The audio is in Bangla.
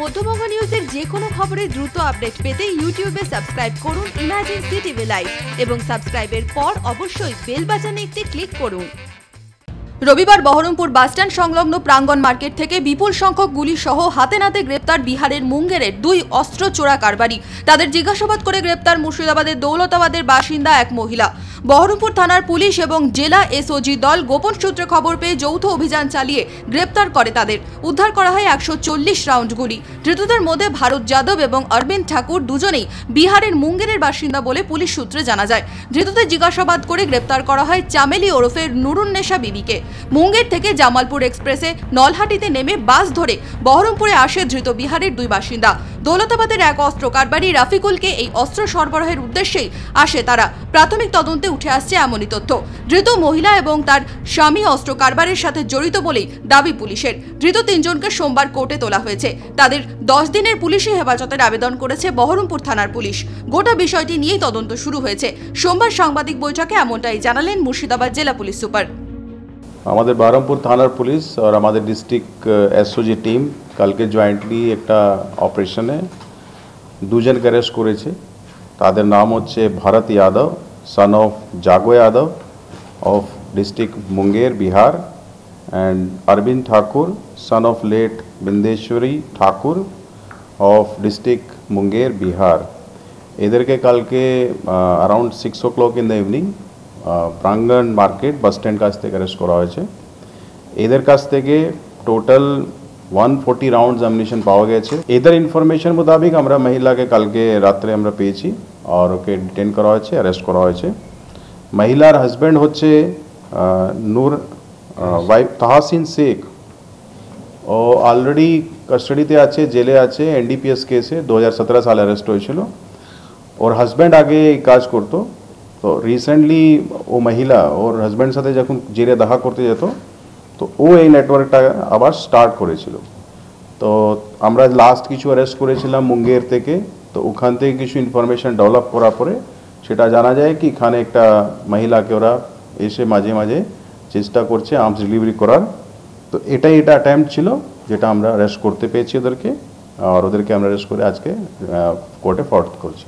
মধ্যবঙ্গ নিউজের যে কোনো খবরের দ্রুত আপডেট পেতে ইউটিউবে সাবস্ক্রাইব করুন ইমাজিন সিটিভি লাইভ এবং সাবস্ক্রাইবের পর অবশ্যই বেল বাটনে একটি ক্লিক করুন। রবিবার বহরমপুর বাসস্ট্যান্ড সংলগ্ন প্রাঙ্গণ মার্কেট থেকে বিপুল সংখ্যক গুলি সহ হাতে নাতে গ্রেপ্তার বিহারের মুঙ্গেরের দুই অস্ত্র চোরা কারবারি। তাদের জিজ্ঞাসাবাদ করে গ্রেপ্তার মুর্শিদাবাদের দৌলতাবাদের বাসিন্দা এক মহিলা। বহরমপুর থানার পুলিশ এবং জেলা এসওজি দল গোপন সূত্রে খবর পেয়ে যৌথ অভিযান চালিয়ে গ্রেপ্তার করে তাদের। উদ্ধার করা হয় একশো চল্লিশ রাউন্ড গুলি। ধৃতদের মধ্যে ভারত যাদব এবং অরবিন্দ ঠাকুর দুজনেই বিহারের মুঙ্গেরের বাসিন্দা বলে পুলিশ সূত্রে জানা যায়। ধৃতদের জিজ্ঞাসাবাদ করে গ্রেপ্তার করা হয় চামেলি ওরফের নুরুন্নেশা বিবিকে। মুঙ্গের থেকে জামালপুর এক্সপ্রেসে নলহাটিতে নেমে বাস ধরে বহরমপুরে আসে ধৃত বিহারের দুই বাসিন্দা। দৌলতাবাদের এক অস্ত্র কারবারি রাফিকুলকে এই অস্ত্র সরবরাহের উদ্দেশ্যেই আসে তারা। প্রাথমিক তদন্তে উঠে আসছে এমনই তথ্য। ধৃত মহিলা এবং তার স্বামী অস্ত্র কারবারের সাথে জড়িত বলেই দাবি পুলিশের। ধৃত তিনজনকে সোমবার কোর্টে তোলা হয়েছে। তাদের দশ দিনের পুলিশি হেফাজতের আবেদন করেছে বহরমপুর থানার পুলিশ। গোটা বিষয়টি নিয়েই তদন্ত শুরু হয়েছে। সোমবার সাংবাদিক বৈঠকে এমনটাই জানালেন মুর্শিদাবাদ জেলা পুলিশ সুপার। আমাদের বহরমপুর থানার পুলিশ আর আমাদের ডিস্ট্রিক্ট এসওজি টিম কালকে জয়েন্টলি একটা অপারেশনে দুজনকে অ্যারেস্ট করেছে। তাদের নাম হচ্ছে Bharat Yadav son of Jago Yadav of district Munger Bihar and Arvind Thakur son of late Bindeshwari Thakur of district Munger Bihar. এদেরকে কালকে around six o'clock in the evening প্রাঙ্গন মার্কেট বাস স্ট্যান্ড কাছ থেকে অ্যারেস্ট করা হয়েছে এদের কাছ থেকে total one forty rounds ammunition পাওয়া গেছে এদের ইনফরমেশন মোতাবেক আমরা মহিলাকে কালকে রাত্রে আমরা পেয়েছি আর ওকে ডিটেন করা হয়েছে অ্যারেস্ট করা হয়েছে মহিলার হাজব্যান্ড হচ্ছে আহ, নূর ওয়াইফ তাহাসিন শেখ ও অলরেডি কাস্টাডিতে আছে জেলে আছে এনডিপিএস কেসে দু সালে অ্যারেস্ট হয়েছিল ওর হাজব্যান্ড আগে এই কাজ করতো তো রিসেন্টলি ও মহিলা ওর হাজব্যান্ড সাথে যখন জেলে দেখা করতে যেত তো ও এই নেটওয়ার্কটা আবার স্টার্ট করেছিল তো আমরা লাস্ট কিছু অ্যারেস্ট করেছিলাম মুঙ্গের থেকে তো ওখান থেকে কিছু ইনফরমেশন ডেভেলপ করার পরে সেটা জানা যায় কি এখানে একটা মহিলাকে ওরা এসে মাঝে মাঝে চেষ্টা করছে আর্মস ডেলিভারি করার তো এটাই এটা অ্যাটেম্প ছিল যেটা আমরা অ্যারেস্ট করতে পেরেছি ওদেরকে আর ওদেরকে আমরা অ্যারেস্ট করে আজকে কোর্টে ফরওয়ার্ড করছি